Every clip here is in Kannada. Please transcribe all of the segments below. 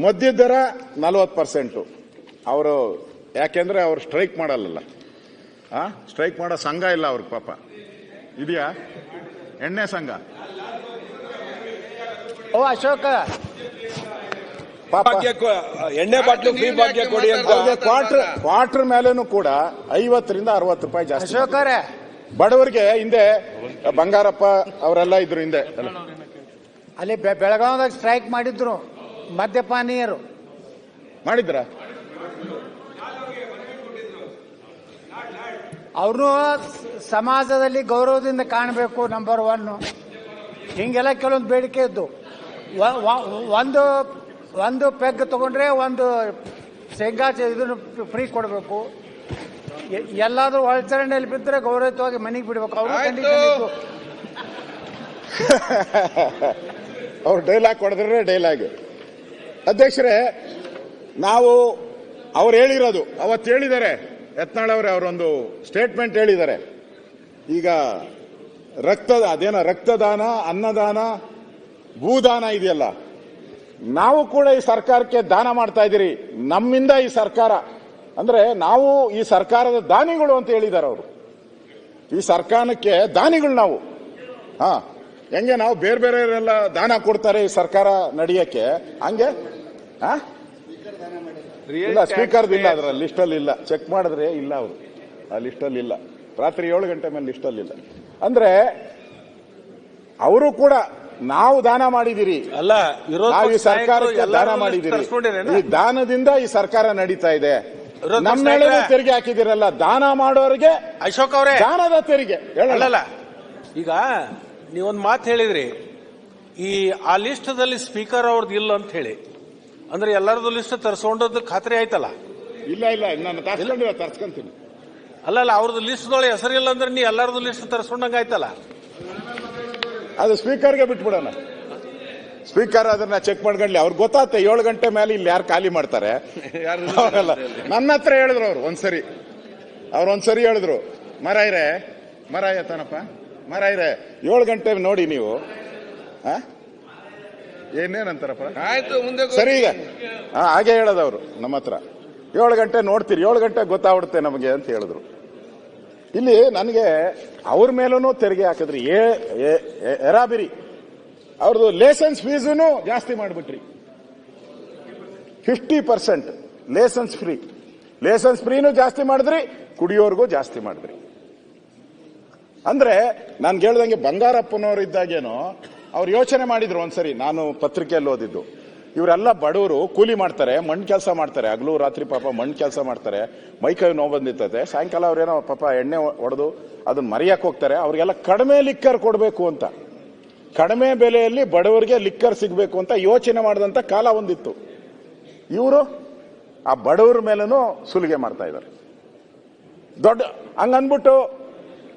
ಮದ್ಯದ ದರ ನಲವತ್ತು ಪರ್ಸೆಂಟು ಅವರು ಯಾಕೆಂದ್ರೆ ಅವರು ಸ್ಟ್ರೈಕ್ ಮಾಡಲ್ಲ ಆ ಸ್ಟ್ರೈಕ್ ಮಾಡೋ ಸಂಘ ಇಲ್ಲ ಅವ್ರಿಗೆ ಪಾಪ. ಇದೆಯಾ? ಎಣ್ಣೆ ಸಂಘ. ಓ ಅಶೋಕ. ಎಣ್ಣೆ ಬಾಟ್ಲು ಫ್ರೀ ಭಾಗ್ಯ ಕೊಡಿ ಅಂತ. ಕ್ವಾರ್ಟರ್ ಕ್ವಾರ್ಟರ್ ಮೇಲೇನು ಕೂಡ ಐವತ್ತರಿಂದ ಅರವತ್ತು ರೂಪಾಯಿ ಜಾಸ್ತಿ ಅಶೋಕರೇ. ಬಡವರಿಗೆ ಹಿಂದೆ ಬಂಗಾರಪ್ಪ ಅವರೆಲ್ಲ ಇದ್ರು ಹಿಂದೆ. ಅಲ್ಲಿ ಬೆ- ಬೆಳಗಾವದಾಗ ಸ್ಟ್ರೈಕ್ ಮಾಡಿದ್ರು. ಮದ್ಯಪಾನೀಯರು. ಮಾಡಿದ್ರ? ಅವ್ರನ್ನೂ ಸಮಾಜದಲ್ಲಿ ಗೌರವದಿಂದ ಕಾಣಬೇಕು ನಂಬರ್ ಒನ್ ಹಿಂಗೆಲ್ಲ ಕೆಲವೊಂದು ಬೇಡಿಕೆ ಇದ್ದು. ಒಂದು ಒಂದು ಪೆಗ್ ತಗೊಂಡ್ರೆ ಒಂದು ಶೇಂಗಾ ಇದನ್ನು ಫ್ರೀ ಕೊಡಬೇಕು. ಎಲ್ಲಾದ್ರೂ ಒಳಚರಣೆಯಲ್ಲಿ ಬಿದ್ದರೆ ಗೌರವಯುತವಾಗಿ ಮನೆಗೆ ಬಿಡಬೇಕು. ಅವರು. ಅವ್ರು ಡೈಲಾಗ್ ಕೊಡಿದ್ರೆ ಡೈಲಾಗ್. ಅಧ್ಯಕ್ಷರೇ, ನಾವು ಅವ್ರು ಹೇಳಿರೋದು, ಅವತ್ತು ಹೇಳಿದ್ದಾರೆ. ಯತ್ನಾಳ್ ಅವರೇ, ಅವರೊಂದು ಸ್ಟೇಟ್ಮೆಂಟ್ ಹೇಳಿದ್ದಾರೆ. ಈಗ ರಕ್ತ ಅದೇನೋ ರಕ್ತದಾನ, ಅನ್ನದಾನ, ಭೂದಾನ ಇದೆಯಲ್ಲ, ನಾವು ಕೂಡ ಈ ಸರ್ಕಾರಕ್ಕೆ ದಾನ ಮಾಡ್ತಾ ಇದ್ದೀರಿ. ನಮ್ಮಿಂದ ಈ ಸರ್ಕಾರ, ಅಂದ್ರೆ ನಾವು ಈ ಸರ್ಕಾರದ ದಾನಿಗಳು ಅಂತ ಹೇಳಿದ್ದಾರೆ ಅವರು. ಈ ಸರ್ಕಾರಕ್ಕೆ ದಾನಿಗಳು ನಾವು. ಹಾ. ಹೆಂಗೆ ನಾವು ಬೇರೆ ಬೇರೆಯವರೆಲ್ಲ ದಾನ ಕೊಡ್ತಾರೆ ಈ ಸರ್ಕಾರ ನಡೆಯಕ್ಕೆ? ಹಂಗೆ? ಹಾ ಇಲ್ಲ ಸ್ಪೀಕರ್ ಇಲ್ಲ ಅದರ ಲಿಸ್ಟಲ್ಲಿ ಇಲ್ಲ. ಚೆಕ್ ಮಾಡಿದ್ರೆ ಇಲ್ಲ ಅವರು. ಆ ಲಿಸ್ಟಲ್ಲಿ ಇಲ್ಲ. ರಾತ್ರಿ ಏಳು ಗಂಟೆ ಮೇಲೆ ಲಿಸ್ಟಲ್ಲಿ ಇಲ್ಲ. ಅಂದ್ರೆ ಅವರು ಕೂಡ ನಾವು ದಾನ ಮಾಡಿದಿರಿ. ಅಲ್ಲ ನಾವು ಈ ಸರ್ಕಾರಕ್ಕೆ ದಾನ ಮಾಡಿದಿರಿ. ಈ ದಾನದಿಂದ ಈ ಸರ್ಕಾರ ನಡೀತಾ ಇದೆ. ನಮ್ಮ ಮೇಲೆ ತೆರಿಗೆ ಹಾಕಿದಿರಲ್ಲ ದಾನ ಮಾಡೋರಿಗೆ ಅಶೋಕ್ ಅವರೇ. ದಾನದ ತೆರಿಗೆ. ಹೇಳಲ್ಲ. ಈಗ ನೀವೊಂದು ಮಾತು ಹೇಳಿದ್ರಿ ಈ ಆ ಲಿಸ್ಟದಲ್ಲಿ ಸ್ಪೀಕರ್ ಅವ್ರದ್ದು ಇಲ್ಲ ಅಂತ ಹೇಳಿ. ಅಂದ್ರೆ ಎಲ್ಲರದ್ದು ಲಿಸ್ಟ್ ತರಿಸ್ಕೊಂಡದ್ದು ಖಾತ್ರಿ ಆಯ್ತಲ್ಲ? ಇಲ್ಲ ಇಲ್ಲ ನಾನು ತರ್ಸ್ಕೊಂಡಿಲ್ಲ ತರ್ಸ್ಕೊಂತೀನಿ. ಅಲ್ಲಲ್ಲ ಅವ್ರದ್ದು ಲಿಸ್ಟ್ದೊಳಗೆ ಹೆಸರಿಲ್ಲ ಅಂದ್ರೆ ನೀ ಎಲ್ಲರದ್ದು ಲಿಸ್ಟ್ ತರಿಸ್ಕೊಂಡಂಗ ಆಯ್ತಲ್ಲ? ಅದು ಸ್ಪೀಕರ್ಗೆ ಬಿಟ್ಬಿಡೋಣ. ಸ್ಪೀಕರ್ ಅದನ್ನ ಚೆಕ್ ಮಾಡ್ಕೊಂಡ್ಲಿ ಅವ್ರಿಗೆ ಗೊತ್ತಾಗ್ತದೆ ಏಳು ಗಂಟೆ ಮೇಲೆ ಇಲ್ಲಿ ಯಾರು ಖಾಲಿ ಮಾಡ್ತಾರೆ. ನನ್ನ ಹತ್ರ ಹೇಳಿದ್ರು ಅವ್ರು ಒಂದ್ಸರಿ. ಅವ್ರು ಒಂದ್ಸರಿ ಹೇಳಿದ್ರು ಮರಾಯ್ರೆ ಮರಾಯ ತಾನಪ್ಪ. ಮರಾಯ್ರೆ ಏಳು ಗಂಟೆ ನೋಡಿ ನೀವು? ಏನೇನಂತಾರಪ್ಪ? ಆಯ್ತು ಮುಂದೆ ಸರಿ ಈಗ. ಹಾಗೆ ಹೇಳೋದವ್ರು ನಮ್ಮ ಹತ್ರ. ಏಳು ಗಂಟೆ ನೋಡ್ತೀರಿ ಏಳು ಗಂಟೆ ಗೊತ್ತಾಗ್ಬಿಡುತ್ತೆ ನಮಗೆ ಅಂತ ಹೇಳಿದ್ರು. ಇಲ್ಲಿ ನನಗೆ ಅವ್ರ ಮೇಲೂ ತೆರಿಗೆ ಹಾಕಿದ್ರಿ. ಎರಾಬಿರಿ ಅವ್ರದ್ದು ಲೇಸನ್ಸ್ ಫೀಸೂ ಜಾಸ್ತಿ ಮಾಡಿಬಿಟ್ರಿ. Fifty percent licence free licence ಫ್ರೀನು ಜಾಸ್ತಿ ಮಾಡಿದ್ರಿ ಕುಡಿಯೋರ್ಗೂ ಜಾಸ್ತಿ ಮಾಡಿದ್ರಿ. ಅಂದ್ರೆ ನಾನು ಹೇಳ್ದಂಗೆ ಬಂಗಾರಪ್ಪನವ್ರು ಇದ್ದಾಗೇನೋ ಅವ್ರು ಯೋಚನೆ ಮಾಡಿದ್ರು ಒಂದ್ಸರಿ, ನಾನು ಪತ್ರಿಕೆಯಲ್ಲಿ ಓದಿದ್ದು. ಇವರೆಲ್ಲ ಬಡವರು ಕೂಲಿ ಮಾಡ್ತಾರೆ, ಮಣ್ಣು ಕೆಲಸ ಮಾಡ್ತಾರೆ. ಹಗಲು, ರಾತ್ರಿ ಪಾಪ ಮಣ್ಣು ಕೆಲಸ ಮಾಡ್ತಾರೆ. ಮೈಕೈ ನೋವು ಬಂದಿರ್ತದೆ. ಸಾಯಂಕಾಲ ಅವ್ರೇನೋ ಪಾಪ ಎಣ್ಣೆ ಹೊಡೆದು ಅದನ್ನ ಮರೆಯಕ್ಕೆ ಹೋಗ್ತಾರೆ. ಅವ್ರಿಗೆಲ್ಲ ಕಡಿಮೆ ಲಿಕ್ಕರ್ ಕೊಡಬೇಕು ಅಂತ. ಕಡಿಮೆ ಬೆಲೆಯಲ್ಲಿ ಬಡವರಿಗೆ ಲಿಕ್ಕರ್ ಸಿಗಬೇಕು ಅಂತ ಯೋಚನೆ ಮಾಡಿದಂಥ ಕಾಲ ಒಂದಿತ್ತು. ಇವರು ಆ ಬಡವರ ಮೇಲೂ ಸುಲಿಗೆ ಮಾಡ್ತಾ ಇದ್ದಾರೆ. ದೊಡ್ಡ ಹಂಗನ್ಬಿಟ್ಟು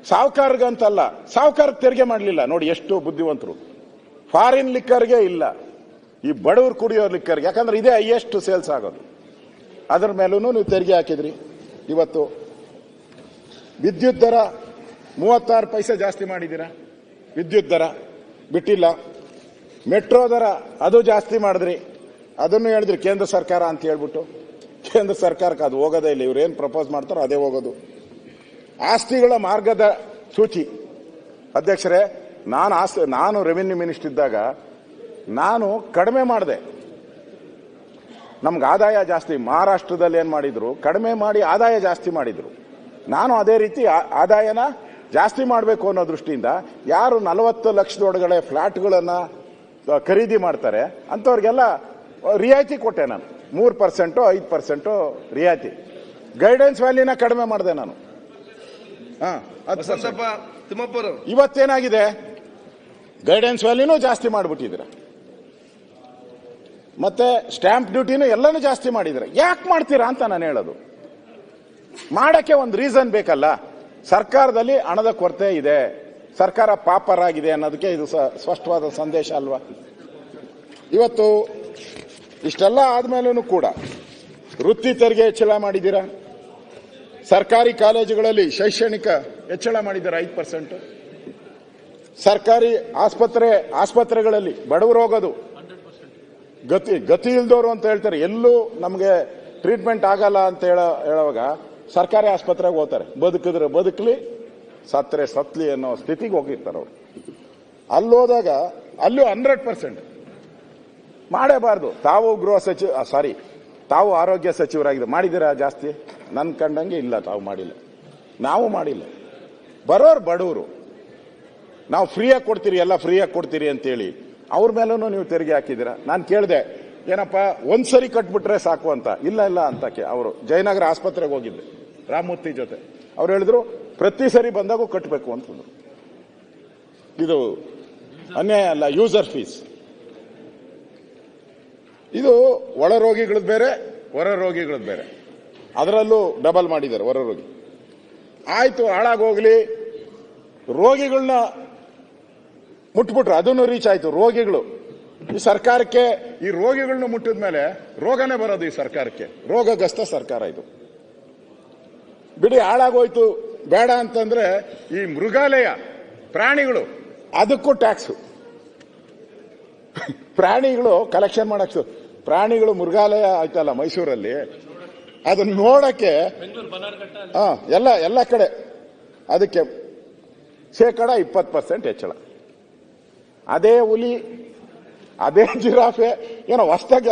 ಸಾವುಕಾರ್ಗಂತಲ್ಲ ಸಾವುಕಾರಕ್ಕೆ ತೆರಿಗೆ ಮಾಡಲಿಲ್ಲ. ನೋಡಿ, ಎಷ್ಟು ಬುದ್ಧಿವಂತರು. ಫಾರಿನ್ ಲಿಕ್ಕರ್ಗೆ ಇಲ್ಲ. ಈ ಬಡವರು ಕುಡಿಯೋ ಲಿಕ್ಕರ್ಗೆ ಯಾಕಂದ್ರೆ ಇದೇ ಹೈಯೆಸ್ಟ್ ಸೇಲ್ಸ್ ಆಗೋದು. ಅದ್ರ ಮೇಲೂ ನೀವು ತೆರಿಗೆ ಹಾಕಿದ್ರಿ. ಇವತ್ತು ವಿದ್ಯುತ್ ದರ ಮೂವತ್ತಾರು ಪೈಸೆ ಜಾಸ್ತಿ ಮಾಡಿದ್ದೀರಾ? ವಿದ್ಯುತ್ ದರ ಬಿಟ್ಟಿಲ್ಲ. ಮೆಟ್ರೋ ದರ ಅದು ಜಾಸ್ತಿ ಮಾಡಿದ್ರಿ. ಅದನ್ನು ಹೇಳಿದ್ರಿ ಕೇಂದ್ರ ಸರ್ಕಾರ ಅಂತ ಹೇಳ್ಬಿಟ್ಟು. ಕೇಂದ್ರ ಸರ್ಕಾರಕ್ಕೆ ಅದು ಹೋಗೋದೇ ಇಲ್ಲ. ಇವ್ರು ಏನು ಪ್ರಪೋಸ್ ಮಾಡ್ತಾರೋ ಅದೇ ಹೋಗೋದು. ಆಸ್ತಿಗಳ ಮಾರ್ಗದ ಸೂಚಿ. ಅಧ್ಯಕ್ಷರೇ, ನಾನು ಆಸ್ತಿ, ನಾನು ರೆವಿನ್ಯೂ ಮಿನಿಸ್ಟರ್ ಇದ್ದಾಗ ನಾನು ಕಡಿಮೆ ಮಾಡಿದೆ. ನಮ್ಗೆ ಆದಾಯ ಜಾಸ್ತಿ, ಮಹಾರಾಷ್ಟ್ರದಲ್ಲಿ ಏನು ಮಾಡಿದ್ರು, ಕಡಿಮೆ ಮಾಡಿ ಆದಾಯ ಜಾಸ್ತಿ ಮಾಡಿದ್ರು. ನಾನು ಅದೇ ರೀತಿ ಆದಾಯನ ಜಾಸ್ತಿ ಮಾಡಬೇಕು ಅನ್ನೋ ದೃಷ್ಟಿಯಿಂದ ಯಾರು ನಲವತ್ತು ಲಕ್ಷದೊಳಗಡೆ ಫ್ಲ್ಯಾಟ್ಗಳನ್ನು ಖರೀದಿ ಮಾಡ್ತಾರೆ, ಅಂಥವ್ರಿಗೆಲ್ಲ ರಿಯಾಯಿತಿ ಕೊಟ್ಟೆ ನಾನು. ಮೂರು ಪರ್ಸೆಂಟು ಐದು ಪರ್ಸೆಂಟು ರಿಯಾಯಿತಿ. ಗೈಡೆನ್ಸ್ ವ್ಯಾಲ್ಯೂನ ಕಡಿಮೆ ಮಾಡಿದೆ ನಾನು. ವಸಂತಪ್ಪ ತಿಮ್ಮಪ್ಪರು. ಇವತ್ತೇನಾಗಿದೆ? ಗೈಡೆನ್ಸ್ ವ್ಯಾಲ್ಯೂನೂ ಜಾಸ್ತಿ ಮಾಡಿಬಿಟ್ಟಿದ್ದೀರ. ಮತ್ತೆ ಸ್ಟ್ಯಾಂಪ್ ಡ್ಯೂಟಿನೂ ಎಲ್ಲನೂ ಜಾಸ್ತಿ ಮಾಡಿದ್ರೆ ಯಾಕೆ ಮಾಡ್ತೀರಾ ಅಂತ ನಾನು ಹೇಳೋದು. ಮಾಡಕ್ಕೆ ಒಂದು ರೀಸನ್ ಬೇಕಲ್ಲ. ಸರ್ಕಾರದಲ್ಲಿ ಹಣದ ಕೊರತೆ ಇದೆ. ಸರ್ಕಾರ ಪಾಪರಾಗಿದೆ ಅನ್ನೋದಕ್ಕೆ ಇದು ಸ್ಪಷ್ಟವಾದ ಸಂದೇಶ ಅಲ್ವಾ? ಇವತ್ತು ಇಷ್ಟೆಲ್ಲ ಆದ್ಮೇಲೂ ಕೂಡ ವೃತ್ತಿ ತೆರಿಗೆ ಹೆಚ್ಚಳ ಮಾಡಿದ್ದೀರಾ? ಸರ್ಕಾರಿ ಕಾಲೇಜುಗಳಲ್ಲಿ ಶೈಕ್ಷಣಿಕ ಹೆಚ್ಚಳ ಮಾಡಿದ್ದಾರೆ ಐದು ಪರ್ಸೆಂಟ್. ಸರ್ಕಾರಿ ಆಸ್ಪತ್ರೆ, ಆಸ್ಪತ್ರೆಗಳಲ್ಲಿ ಬಡವರು ಹೋಗೋದು ಗತಿ ಗತಿ ಇಲ್ದವರು ಅಂತ ಹೇಳ್ತಾರೆ. ಎಲ್ಲೂ ನಮಗೆ ಟ್ರೀಟ್ಮೆಂಟ್ ಆಗಲ್ಲ ಅಂತ ಹೇಳ, ಹೇಳುವಾಗ ಸರ್ಕಾರಿ ಆಸ್ಪತ್ರೆಗೆ ಹೋಗ್ತಾರೆ. ಬದುಕಿದ್ರೆ ಬದುಕಲಿ, ಸತ್ತರೆ ಸತ್ಲಿ ಅನ್ನೋ ಸ್ಥಿತಿಗೆ ಹೋಗಿರ್ತಾರೆ ಅವರು. ಅಲ್ಲಿ ಹೋದಾಗ ಅಲ್ಲೂ ಹಂಡ್ರೆಡ್ ಪರ್ಸೆಂಟ್ ಮಾಡೇಬಾರ್ದು ತಾವು ಗೃಹ ಸಚಿವ ಸಾರಿ ತಾವು ಆರೋಗ್ಯ ಸಚಿವರಾಗಿದೆ ಮಾಡಿದ್ದೀರಾ ಜಾಸ್ತಿ? ನನ್ ಕಂಡಂಗೆ ಇಲ್ಲ, ತಾವು ಮಾಡಿಲ್ಲ. ನಾವು ಮಾಡಿಲ್ಲ. ಬರೋರು ಬಡವರು ನಾವು ಫ್ರೀಯಾಗಿ ಕೊಡ್ತೀರಿ, ಎಲ್ಲ ಫ್ರೀಯಾಗಿ ಕೊಡ್ತೀರಿ ಅಂತೇಳಿ ಅವ್ರ ಮೇಲೂ ನೀವು ತೆರಿಗೆ ಹಾಕಿದ್ದೀರಾ? ನಾನು ಕೇಳಿದೆ, ಏನಪ್ಪ, ಒಂದ್ಸರಿ ಕಟ್ಬಿಟ್ರೆ ಸಾಕು ಅಂತ. ಇಲ್ಲ ಇಲ್ಲ ಅಂತ ಅವರು. ಜಯನಗರ ಆಸ್ಪತ್ರೆಗೆ ಹೋಗಿದ್ದೆ, ರಾಮಮೂರ್ತಿ ಜೊತೆ. ಅವ್ರು ಹೇಳಿದ್ರು, ಪ್ರತಿ ಸರಿ ಬಂದಾಗೂ ಕಟ್ಟಬೇಕು ಅಂತಂದ್ರು ಇದು ಅನ್ಯಾಯ ಅಲ್ಲ ಯೂಸರ್ ಫೀಸ್ ಇದು ಒಳ ರೋಗಿಗಳದ್ದು ಬೇರೆ, ಹೊರ ರೋಗಿಗಳದ್ದು ಬೇರೆ. ಅದರಲ್ಲೂ ಡಬಲ್ ಮಾಡಿದ್ದಾರೆ ಹೊರ ರೋಗಿ ಆಯಿತು, ಹಾಳಾಗೋಗ್ಲಿ. ರೋಗಿಗಳನ್ನ ಮುಟ್ಬಿಟ್ರು ಅದನ್ನು ರೀಚ್ ಆಯಿತು, ರೋಗಿಗಳು. ಈ ಸರ್ಕಾರಕ್ಕೆ, ಈ ರೋಗಿಗಳನ್ನ ಮುಟ್ಟಿದ ಮೇಲೆ ರೋಗನೇ ಬರೋದು ಈ ಸರ್ಕಾರಕ್ಕೆ. ರೋಗಗ್ರಸ್ತ ಸರ್ಕಾರ ಇದು. ಬಿಡಿ, ಹಾಳಾಗೋಯ್ತು, ಬೇಡ ಅಂತಂದ್ರೆ ಈ ಮೃಗಾಲಯ, ಪ್ರಾಣಿಗಳು, ಅದಕ್ಕೂ ಟ್ಯಾಕ್ಸ್ ಪ್ರಾಣಿಗಳು ಕಲೆಕ್ಷನ್ ಮಾಡಕ್ ಪ್ರಾಣಿಗಳು ಮೃಗಾಲಯ ಆಯ್ತಲ್ಲ ಮೈಸೂರಲ್ಲಿ? ಅದನ್ನ ನೋಡಕ್ಕೆ ಹಾ ಎಲ್ಲ ಎಲ್ಲ ಕಡೆ. ಅದಕ್ಕೆ ಶೇಕಡ ಇಪ್ಪತ್ತು ಪರ್ಸೆಂಟ್ ಹೆಚ್ಚಳ. ಅದೇ ಹುಲಿ ಅದೇ ಜಿರಾಫೆ ಏನೋ ಹೊಸ್ದಾಗಿ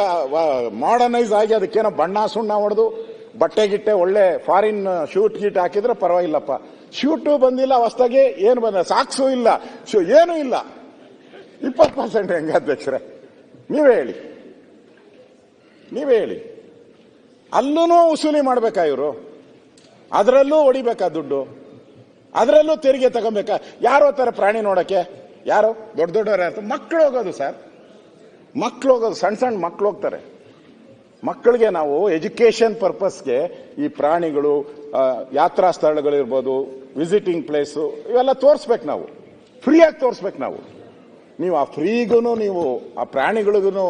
ಮಾಡರ್ನೈಸ್ ಆಗಿ ಅದಕ್ಕೇನೋ ಬಣ್ಣ ಸುಣ್ಣ ಹೊಡೆದು ಬಟ್ಟೆ ಗಿಟ್ಟೆ ಒಳ್ಳೆ ಫಾರಿನ್ ಶೂಟ್ ಗೀಟ್ ಹಾಕಿದ್ರೆ ಪರವಾಗಿಲ್ಲಪ್ಪ. ಶೂಟು ಬಂದಿಲ್ಲ ಹೊಸ್ದಾಗಿ ಏನು ಬಂದ ಸಾಕ್ಸು ಇಲ್ಲ ಶೂ ಏನೂ ಇಲ್ಲ. ಇಪ್ಪತ್ತು ಪರ್ಸೆಂಟ್ ಹೆಂಗೆ ಅಧ್ಯಕ್ಷರೇ? ನೀವೇ ಹೇಳಿ. ನೀವೇ ಹೇಳಿ. ಅಲ್ಲೂ ವಸೂಲಿ ಮಾಡ್ಬೇಕಾ ಇವರು? ಅದರಲ್ಲೂ ಹೊಡಿಬೇಕಾ ದುಡ್ಡು? ಅದರಲ್ಲೂ ತೆರಿಗೆ ತಗೊಬೇಕಾ? ಯಾರು ಹೋಗ್ತಾರೆ ಪ್ರಾಣಿ ನೋಡಕ್ಕೆ? ಯಾರು? ದೊಡ್ಡ ದೊಡ್ಡವ್ರು ಯಾರು? ಮಕ್ಕಳು ಹೋಗೋದು ಸರ್. ಮಕ್ಕಳು ಹೋಗೋದು ಸಣ್ಣ ಸಣ್ಣ ಮಕ್ಕಳು ಹೋಗ್ತಾರೆ. ಮಕ್ಕಳಿಗೆ ನಾವು ಎಜುಕೇಷನ್ ಪರ್ಪಸ್ಗೆ ಈ ಪ್ರಾಣಿಗಳು ಯಾತ್ರಾ ಸ್ಥಳಗಳಿರ್ಬೋದು, ವಿಸಿಟಿಂಗ್ ಪ್ಲೇಸು, ಇವೆಲ್ಲ ತೋರಿಸ್ಬೇಕು ನಾವು. ಫ್ರೀಯಾಗಿ ತೋರಿಸ್ಬೇಕು ನಾವು. ನೀವು ಆ ಫ್ರೀಗೂ ನೀವು ಆ ಪ್ರಾಣಿಗಳಿಗೂ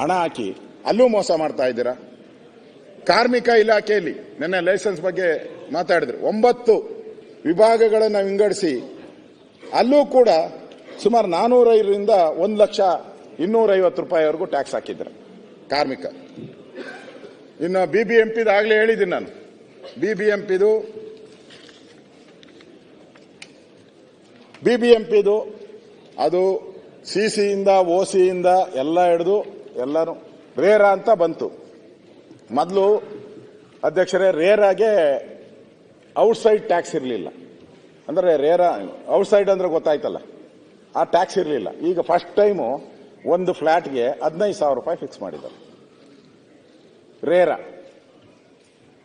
ಹಣ ಹಾಕಿ, ಅಲ್ಲೂ ಮೋಸ ಮಾಡ್ತಾ ಇದ್ದೀರಾ? ಕಾರ್ಮಿಕ ಇಲಾಖೆಯಲ್ಲಿ ನಿನ್ನೆ ಲೈಸೆನ್ಸ್ ಬಗ್ಗೆ ಮಾತಾಡಿದ್ರು. ಒಂಬತ್ತು ವಿಭಾಗಗಳನ್ನು ವಿಂಗಡಿಸಿ. ಅಲ್ಲೂ ಕೂಡ ಸುಮಾರು ನಾನೂರೈದರಿಂದ ಒಂದು ಲಕ್ಷ ಇನ್ನೂರೈವತ್ತು ರೂಪಾಯಿವರೆಗೂ ಟ್ಯಾಕ್ಸ್ ಹಾಕಿದ್ರು. ಕಾರ್ಮಿಕ. ಇನ್ನು ಬಿ ಬಿ ಎಂ ಪಿದು ಆಗಲೇ ಹೇಳಿದ್ದೀನಿ ನಾನು. ಬಿ ಬಿ ಎಂ ಪಿದು ಬಿ ಬಿ ಎಂ ಪಿದು ಅದು ಸಿ ಸಿಯಿಂದ ಓ ಸಿಯಿಂದ ಎಲ್ಲ ಹಿಡಿದು ಎಲ್ಲರೂ ರೇರ ಅಂತ ಬಂತು. ಮೊದಲು ಅಧ್ಯಕ್ಷರೇ ರೇರಾಗೆ ಔಟ್ಸೈಡ್ ಟ್ಯಾಕ್ಸ್ ಇರಲಿಲ್ಲ. ಅಂದರೆ ರೇರ ಔಟ್ಸೈಡ್ ಅಂದ್ರೆ ಗೊತ್ತಾಯ್ತಲ್ಲ. ಆ ಟ್ಯಾಕ್ಸ್ ಇರಲಿಲ್ಲ. ಈಗ ಫಸ್ಟ್ ಟೈಮು ಒಂದು ಫ್ಲ್ಯಾಟ್ಗೆ ಹದಿನೈದು ಸಾವಿರ ರೂಪಾಯಿ ಫಿಕ್ಸ್ ಮಾಡಿದ್ದಾರೆ. ರೇರ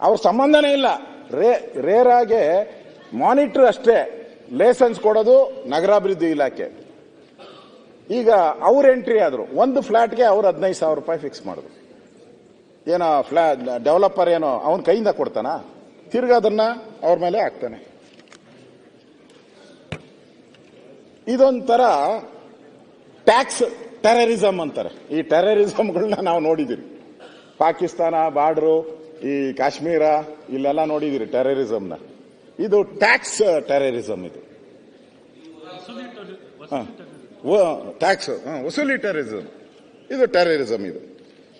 ಅವ್ರ ಸಂಬಂಧನೇ ಇಲ್ಲ. ರೇ ರೇರಾಗೆ ಮಾನಿಟರ್ ಅಷ್ಟೇ. ಲೈಸೆನ್ಸ್ ಕೊಡೋದು ನಗರಾಭಿವೃದ್ಧಿ ಇಲಾಖೆ. ಈಗ ಅವ್ರ ಎಂಟ್ರಿ ಆದರು. ಒಂದು ಫ್ಲ್ಯಾಟ್ಗೆ ಅವ್ರು ಹದಿನೈದು ಸಾವಿರ ರೂಪಾಯಿ ಫಿಕ್ಸ್ ಮಾಡಿದ್ರು. ಏನೋ ಫ್ಲಾ ಡೆವಲಪರ್ ಏನೋ ಅವನ ಕೈಯಿಂದ ಕೊಡ್ತಾನ? ತಿರ್ಗಾ ಅದನ್ನ ಅವ್ರ ಮೇಲೆ ಹಾಕ್ತಾನೆ. ಇದೊಂಥರ ಟ್ಯಾಕ್ಸ್ ಟೆರರಿಸಮ್ ಅಂತಾರೆ. ಈ ಟೆರರಿಸಮ್ಗಳನ್ನ ನಾವು ನೋಡಿದ್ದೀರಿ ಪಾಕಿಸ್ತಾನ ಬಾರ್ಡ್ರು ಈ ಕಾಶ್ಮೀರ ಇಲ್ಲೆಲ್ಲ ನೋಡಿದಿರಿ ಟೆರರಿಸಮ್ನ ಇದು ಟ್ಯಾಕ್ಸ್ ಟೆರರಿಸಮ್ ಇದು. ಟ್ಯಾಕ್ಸ್ ವಸೂಲಿ ಟೆರರಿಸಮ್ ಇದು ಟೆರರಿಸಮ್ ಇದು.